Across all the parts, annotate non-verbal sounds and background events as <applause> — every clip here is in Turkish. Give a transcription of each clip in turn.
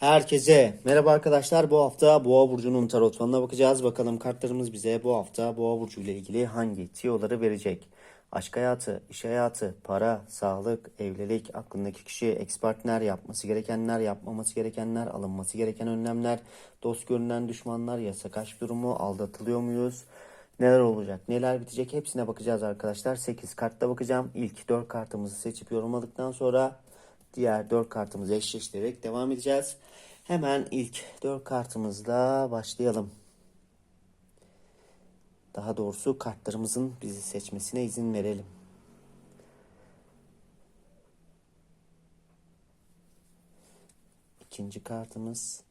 Herkese merhaba arkadaşlar. Bu hafta Boğa burcunun tarot falına bakacağız. Bakalım kartlarımız bize bu hafta Boğa burcu ile ilgili hangi tiyoları verecek? Aşk hayatı, iş hayatı, para, sağlık, evlilik, aklındaki kişi, ex partner, yapması gerekenler, yapmaması gerekenler, alınması gereken önlemler, dost görünen düşmanlar, yasak aşk durumu, aldatılıyor muyuz? Neler olacak, neler bitecek hepsine bakacağız arkadaşlar. 8 kartta bakacağım. İlk 4 kartımızı seçip yorumladıktan sonra diğer 4 kartımızı eşleştirerek devam edeceğiz. Hemen ilk 4 kartımızla başlayalım. Daha doğrusu kartlarımızın bizi seçmesine izin verelim. İkinci kartımız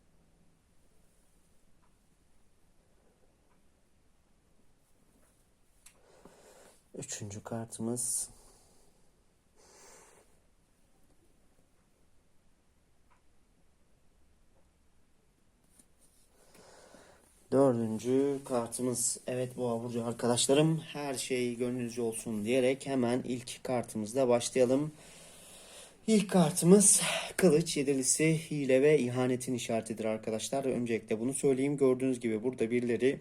Üçüncü kartımız Dördüncü kartımız. Evet Boğa Burcu arkadaşlarım her şey gönlünüzce olsun diyerek hemen ilk kartımızla başlayalım. İlk kartımız kılıç yedilisi hile ve ihanetin işaretidir arkadaşlar. Öncelikle bunu söyleyeyim. Gördüğünüz gibi burada birileri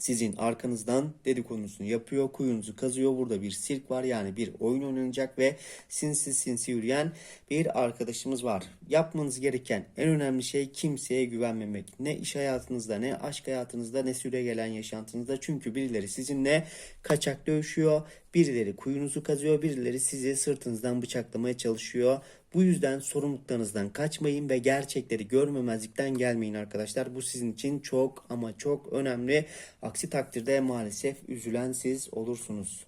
sizin arkanızdan dedikodusunu yapıyor, kuyunuzu kazıyor. Burada bir sirk var yani bir oyun oynanacak ve sinsi sinsi yürüyen bir arkadaşımız var. Yapmanız gereken en önemli şey kimseye güvenmemek. Ne iş hayatınızda, ne aşk hayatınızda, ne süre gelen yaşantınızda. Çünkü birileri sizinle kaçak dövüşüyor, birileri kuyunuzu kazıyor, birileri sizi sırtınızdan bıçaklamaya çalışıyor. Bu yüzden sorumluluklarınızdan kaçmayın ve gerçekleri görmemezlikten gelmeyin arkadaşlar. Bu sizin için çok ama çok önemli. Aksi takdirde maalesef üzülen siz olursunuz.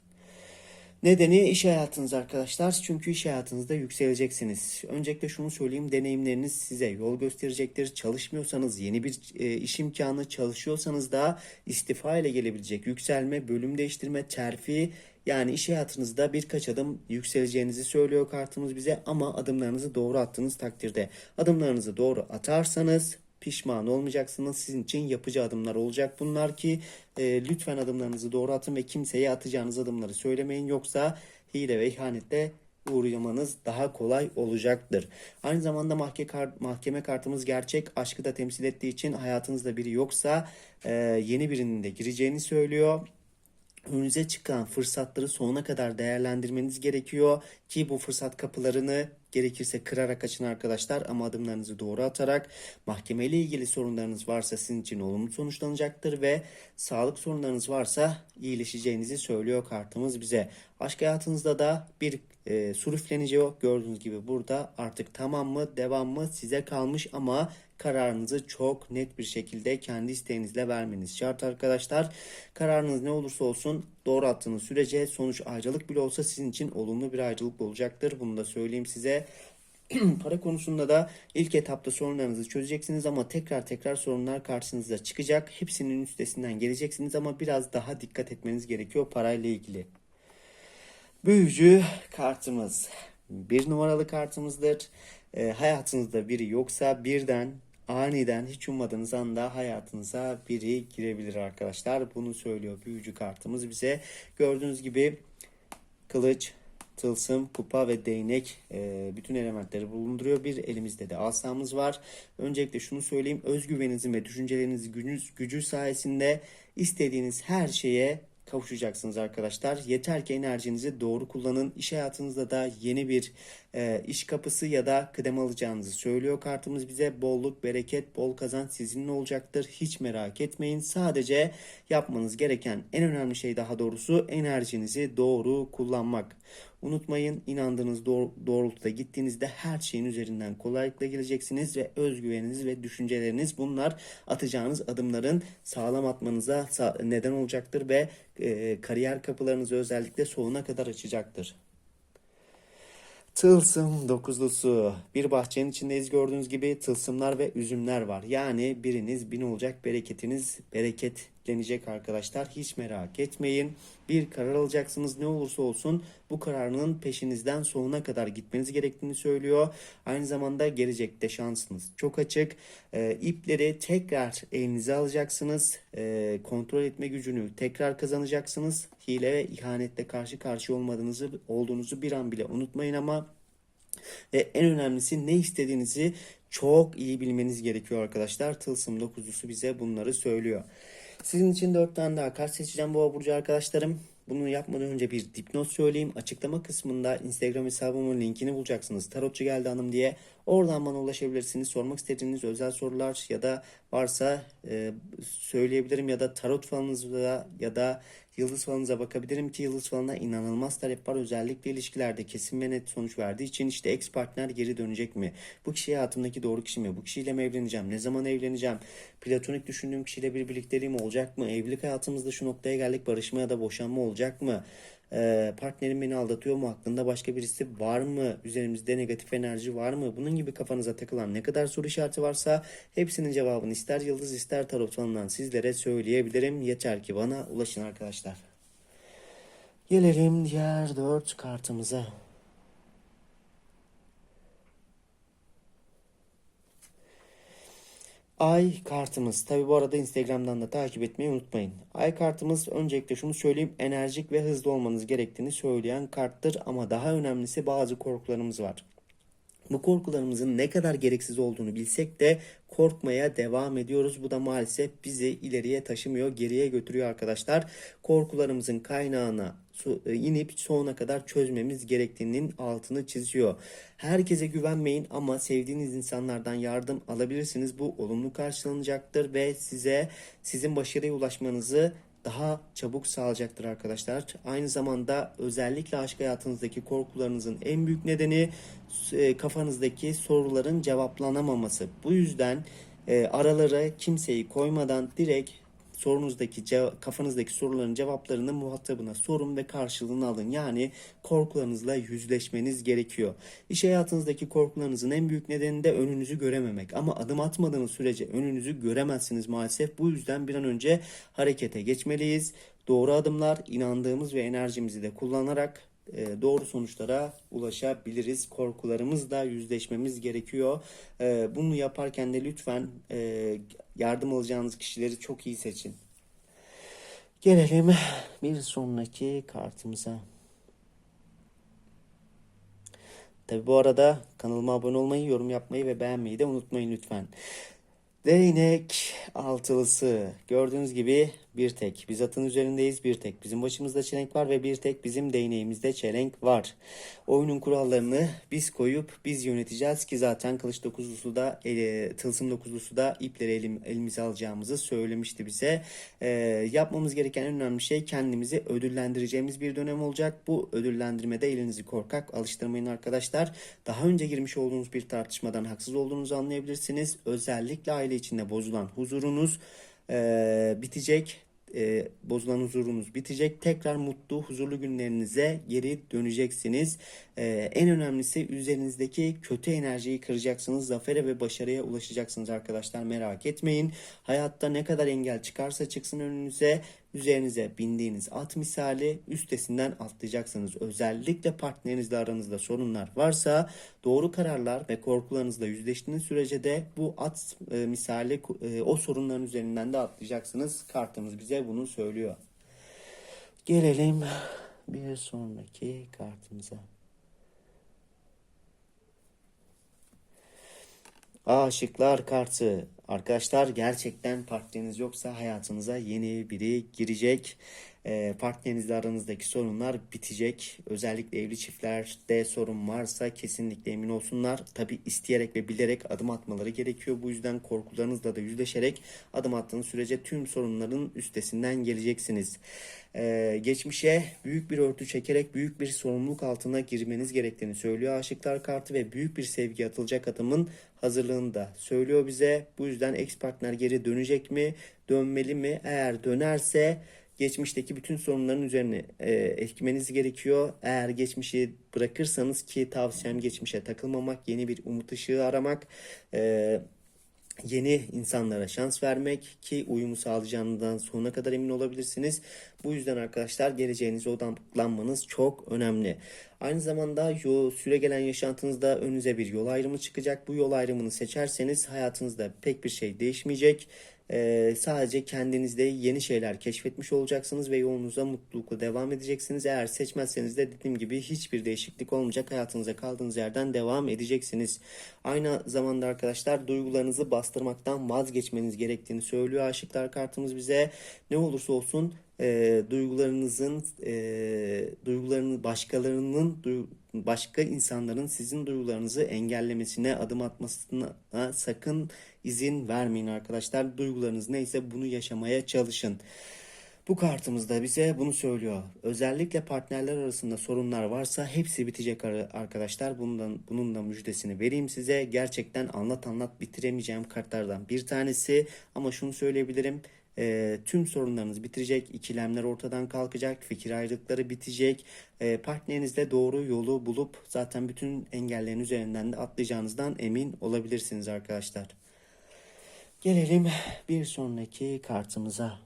Nedeni iş hayatınız arkadaşlar. Çünkü iş hayatınızda yükseleceksiniz. Öncelikle şunu söyleyeyim. Deneyimleriniz size yol gösterecektir. Çalışmıyorsanız yeni bir e, iş imkanı, çalışıyorsanız da istifa ile gelebilecek yükselme, bölüm değiştirme, terfi yani iş hayatınızda birkaç adım yükseleceğinizi söylüyor kartımız bize ama adımlarınızı doğru attığınız takdirde. Adımlarınızı doğru atarsanız pişman olmayacaksınız. Sizin için yapıcı adımlar olacak bunlar ki e, lütfen adımlarınızı doğru atın ve kimseye atacağınız adımları söylemeyin. Yoksa hile ve ihanetle uğramanız daha kolay olacaktır. Aynı zamanda mahkeme, kart, mahkeme kartımız gerçek aşkı da temsil ettiği için hayatınızda biri yoksa e, yeni birinin de gireceğini söylüyor önünüze çıkan fırsatları sonuna kadar değerlendirmeniz gerekiyor ki bu fırsat kapılarını gerekirse kırarak açın arkadaşlar ama adımlarınızı doğru atarak mahkemeyle ilgili sorunlarınız varsa sizin için olumlu sonuçlanacaktır ve sağlık sorunlarınız varsa iyileşeceğinizi söylüyor kartımız bize. Aşk hayatınızda da bir e, sur üfleneceği gördüğünüz gibi burada artık tamam mı devam mı size kalmış ama kararınızı çok net bir şekilde kendi isteğinizle vermeniz şart arkadaşlar. Kararınız ne olursa olsun doğru attığınız sürece sonuç ayrılık bile olsa sizin için olumlu bir ayrılık olacaktır. Bunu da söyleyeyim size. <clears throat> Para konusunda da ilk etapta sorunlarınızı çözeceksiniz ama tekrar tekrar sorunlar karşınıza çıkacak. Hepsinin üstesinden geleceksiniz ama biraz daha dikkat etmeniz gerekiyor parayla ilgili. Büyücü kartımız bir numaralı kartımızdır. E, hayatınızda biri yoksa birden aniden hiç ummadığınız anda hayatınıza biri girebilir arkadaşlar. Bunu söylüyor büyücü kartımız bize. Gördüğünüz gibi kılıç, tılsım, kupa ve değnek e, bütün elementleri bulunduruyor. Bir elimizde de asamız var. Öncelikle şunu söyleyeyim. Özgüveninizin ve düşüncelerinizin gücü, gücü sayesinde istediğiniz her şeye kavuşacaksınız arkadaşlar. Yeter ki enerjinizi doğru kullanın. İş hayatınızda da yeni bir e, iş kapısı ya da kıdem alacağınızı söylüyor kartımız bize. Bolluk, bereket, bol kazanç sizinle olacaktır. Hiç merak etmeyin. Sadece yapmanız gereken en önemli şey daha doğrusu enerjinizi doğru kullanmak. Unutmayın inandığınız doğrultuda gittiğinizde her şeyin üzerinden kolaylıkla geleceksiniz ve özgüveniniz ve düşünceleriniz bunlar atacağınız adımların sağlam atmanıza neden olacaktır ve e, kariyer kapılarınızı özellikle sonuna kadar açacaktır. Tılsım dokuzlusu. Bir bahçenin içindeyiz gördüğünüz gibi tılsımlar ve üzümler var. Yani biriniz bin olacak bereketiniz bereketlenecek arkadaşlar. Hiç merak etmeyin. Bir karar alacaksınız ne olursa olsun bu kararının peşinizden sonuna kadar gitmeniz gerektiğini söylüyor. Aynı zamanda gelecekte şansınız çok açık. E, ipleri tekrar elinize alacaksınız. E, kontrol etme gücünü tekrar kazanacaksınız. Hile ve ihanetle karşı karşıya olmadığınızı olduğunuzu bir an bile unutmayın ama Ve en önemlisi ne istediğinizi çok iyi bilmeniz gerekiyor arkadaşlar. Tılsım 9'lusu bize bunları söylüyor. Sizin için 4 tane daha kart seçeceğim Boğa Burcu arkadaşlarım. Bunu yapmadan önce bir dipnot söyleyeyim. Açıklama kısmında Instagram hesabımın linkini bulacaksınız. Tarotçu geldi hanım diye. Oradan bana ulaşabilirsiniz. Sormak istediğiniz özel sorular ya da varsa e, söyleyebilirim ya da tarot falınıza ya da yıldız falınıza bakabilirim ki yıldız falına inanılmaz talep var. Özellikle ilişkilerde kesin ve net sonuç verdiği için işte ex partner geri dönecek mi? Bu kişi hayatımdaki doğru kişi mi? Bu kişiyle mi evleneceğim? Ne zaman evleneceğim? Platonik düşündüğüm kişiyle bir birlikteliğim olacak mı? Evlilik hayatımızda şu noktaya geldik. Barışma ya da boşanma olacak mı? Ee, partnerim beni aldatıyor mu? Hakkında başka birisi var mı? Üzerimizde negatif enerji var mı? Bunun gibi kafanıza takılan ne kadar soru işareti varsa hepsinin cevabını ister yıldız ister tarot falından sizlere söyleyebilirim. Yeter ki bana ulaşın arkadaşlar. Gelelim diğer dört kartımıza. Ay kartımız. Tabi bu arada Instagram'dan da takip etmeyi unutmayın. Ay kartımız öncelikle şunu söyleyeyim. Enerjik ve hızlı olmanız gerektiğini söyleyen karttır. Ama daha önemlisi bazı korkularımız var. Bu korkularımızın ne kadar gereksiz olduğunu bilsek de korkmaya devam ediyoruz. Bu da maalesef bizi ileriye taşımıyor, geriye götürüyor arkadaşlar. Korkularımızın kaynağına inip sonuna kadar çözmemiz gerektiğinin altını çiziyor. Herkese güvenmeyin ama sevdiğiniz insanlardan yardım alabilirsiniz. Bu olumlu karşılanacaktır ve size sizin başarıya ulaşmanızı daha çabuk sağlayacaktır arkadaşlar. Aynı zamanda özellikle aşk hayatınızdaki korkularınızın en büyük nedeni e, kafanızdaki soruların cevaplanamaması. Bu yüzden e, aralara kimseyi koymadan direkt sorunuzdaki kafanızdaki soruların cevaplarını muhatabına sorun ve karşılığını alın. Yani korkularınızla yüzleşmeniz gerekiyor. İş hayatınızdaki korkularınızın en büyük nedeni de önünüzü görememek. Ama adım atmadığınız sürece önünüzü göremezsiniz maalesef. Bu yüzden bir an önce harekete geçmeliyiz. Doğru adımlar, inandığımız ve enerjimizi de kullanarak doğru sonuçlara ulaşabiliriz. Korkularımızla yüzleşmemiz gerekiyor. E, Bunu yaparken de lütfen e, yardım alacağınız kişileri çok iyi seçin. Gelelim bir sonraki kartımıza. Tabi bu arada kanalıma abone olmayı, yorum yapmayı ve beğenmeyi de unutmayın lütfen. Değnek altılısı. Gördüğünüz gibi bir tek. Biz atın üzerindeyiz bir tek. Bizim başımızda çelenk var ve bir tek bizim değneğimizde çelenk var. Oyunun kurallarını biz koyup biz yöneteceğiz ki zaten kılıç dokuzlusu da e, tılsım dokuzlusu da ipleri elim, elimize alacağımızı söylemişti bize. E, yapmamız gereken en önemli şey kendimizi ödüllendireceğimiz bir dönem olacak. Bu ödüllendirmede elinizi korkak alıştırmayın arkadaşlar. Daha önce girmiş olduğunuz bir tartışmadan haksız olduğunuzu anlayabilirsiniz. Özellikle aile içinde bozulan huzurunuz e, bitecek. E, bozulan huzurunuz bitecek. Tekrar mutlu, huzurlu günlerinize geri döneceksiniz. E, en önemlisi üzerinizdeki kötü enerjiyi kıracaksınız. Zafere ve başarıya ulaşacaksınız arkadaşlar. Merak etmeyin. Hayatta ne kadar engel çıkarsa çıksın önünüze üzerinize bindiğiniz at misali üstesinden atlayacaksınız. Özellikle partnerinizle aranızda sorunlar varsa doğru kararlar ve korkularınızla yüzleştiğiniz sürece de bu at e, misali e, o sorunların üzerinden de atlayacaksınız. Kartımız bize bunu söylüyor. Gelelim bir sonraki kartımıza. Aşıklar kartı. Arkadaşlar gerçekten partneriniz yoksa hayatınıza yeni biri girecek. Ee, partnerinizle aranızdaki sorunlar bitecek. Özellikle evli çiftlerde sorun varsa kesinlikle emin olsunlar. Tabi isteyerek ve bilerek adım atmaları gerekiyor. Bu yüzden korkularınızla da yüzleşerek adım attığınız sürece tüm sorunların üstesinden geleceksiniz. Ee, geçmişe büyük bir örtü çekerek büyük bir sorumluluk altına girmeniz gerektiğini söylüyor Aşıklar kartı ve büyük bir sevgi atılacak adımın hazırlığını da söylüyor bize. Bu yüzden ex partner geri dönecek mi? Dönmeli mi? Eğer dönerse geçmişteki bütün sorunların üzerine e, etkimeniz gerekiyor. Eğer geçmişi bırakırsanız ki tavsiyem geçmişe takılmamak, yeni bir umut ışığı aramak, e, yeni insanlara şans vermek ki uyumu sağlayacağından sonuna kadar emin olabilirsiniz. Bu yüzden arkadaşlar geleceğinize odaklanmanız çok önemli. Aynı zamanda yo, süre gelen yaşantınızda önünüze bir yol ayrımı çıkacak. Bu yol ayrımını seçerseniz hayatınızda pek bir şey değişmeyecek. Ee, sadece kendinizde yeni şeyler keşfetmiş olacaksınız ve yolunuza mutlulukla devam edeceksiniz. Eğer seçmezseniz de dediğim gibi hiçbir değişiklik olmayacak. Hayatınıza kaldığınız yerden devam edeceksiniz. Aynı zamanda arkadaşlar duygularınızı bastırmaktan vazgeçmeniz gerektiğini söylüyor aşıklar kartımız bize. Ne olursa olsun e, duygularınızın e, duygularını başkalarının başka insanların sizin duygularınızı engellemesine adım atmasına sakın izin vermeyin arkadaşlar. Duygularınız neyse bunu yaşamaya çalışın. Bu kartımız da bize bunu söylüyor. Özellikle partnerler arasında sorunlar varsa hepsi bitecek ar- arkadaşlar. Bundan bunun da müjdesini vereyim size. Gerçekten anlat anlat bitiremeyeceğim kartlardan bir tanesi. Ama şunu söyleyebilirim. E, tüm sorunlarınız bitirecek, ikilemler ortadan kalkacak, fikir ayrılıkları bitecek. E, partnerinizle doğru yolu bulup zaten bütün engellerin üzerinden de atlayacağınızdan emin olabilirsiniz arkadaşlar. Gelelim bir sonraki kartımıza.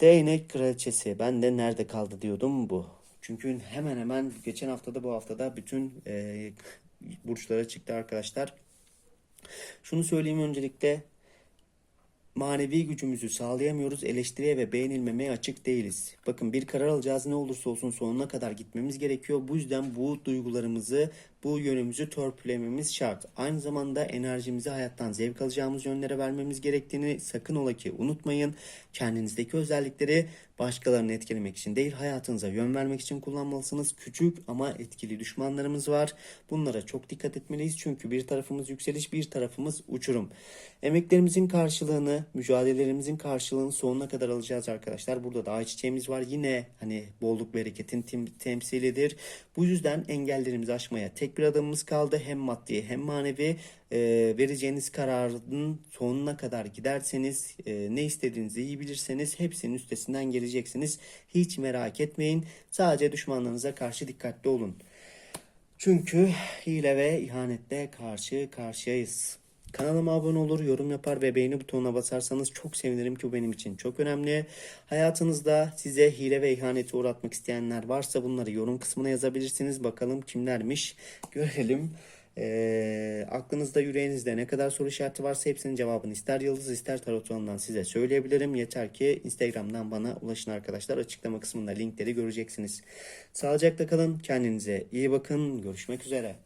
Değnek kraliçesi. Ben de nerede kaldı diyordum bu. Çünkü hemen hemen geçen haftada bu haftada bütün e, burçlara çıktı arkadaşlar. Şunu söyleyeyim öncelikle manevi gücümüzü sağlayamıyoruz. Eleştiriye ve beğenilmemeye açık değiliz. Bakın bir karar alacağız ne olursa olsun sonuna kadar gitmemiz gerekiyor. Bu yüzden bu duygularımızı, bu yönümüzü törpülememiz şart. Aynı zamanda enerjimizi hayattan zevk alacağımız yönlere vermemiz gerektiğini sakın ola ki unutmayın. Kendinizdeki özellikleri başkalarını etkilemek için değil hayatınıza yön vermek için kullanmalısınız. Küçük ama etkili düşmanlarımız var. Bunlara çok dikkat etmeliyiz çünkü bir tarafımız yükseliş bir tarafımız uçurum. Emeklerimizin karşılığını, mücadelelerimizin karşılığını sonuna kadar alacağız arkadaşlar. Burada da ayçiçeğimiz var. Yine hani bolluk bereketin tem- temsilidir. Bu yüzden engellerimizi aşmaya tek bir adımımız kaldı. Hem maddi hem manevi e, vereceğiniz kararın sonuna kadar giderseniz e, ne istediğinizi iyi bilirseniz hepsinin üstesinden geleceksiniz. Hiç merak etmeyin. Sadece düşmanlarınıza karşı dikkatli olun. Çünkü hile ve ihanetle karşı karşıyayız. Kanalıma abone olur, yorum yapar ve beğeni butonuna basarsanız çok sevinirim ki bu benim için çok önemli. Hayatınızda size hile ve ihaneti uğratmak isteyenler varsa bunları yorum kısmına yazabilirsiniz. Bakalım kimlermiş görelim. Ee, aklınızda yüreğinizde ne kadar soru işareti varsa hepsinin cevabını ister yıldız ister tarot size söyleyebilirim. Yeter ki Instagram'dan bana ulaşın arkadaşlar. Açıklama kısmında linkleri göreceksiniz. Sağlıcakla kalın. Kendinize iyi bakın. Görüşmek üzere.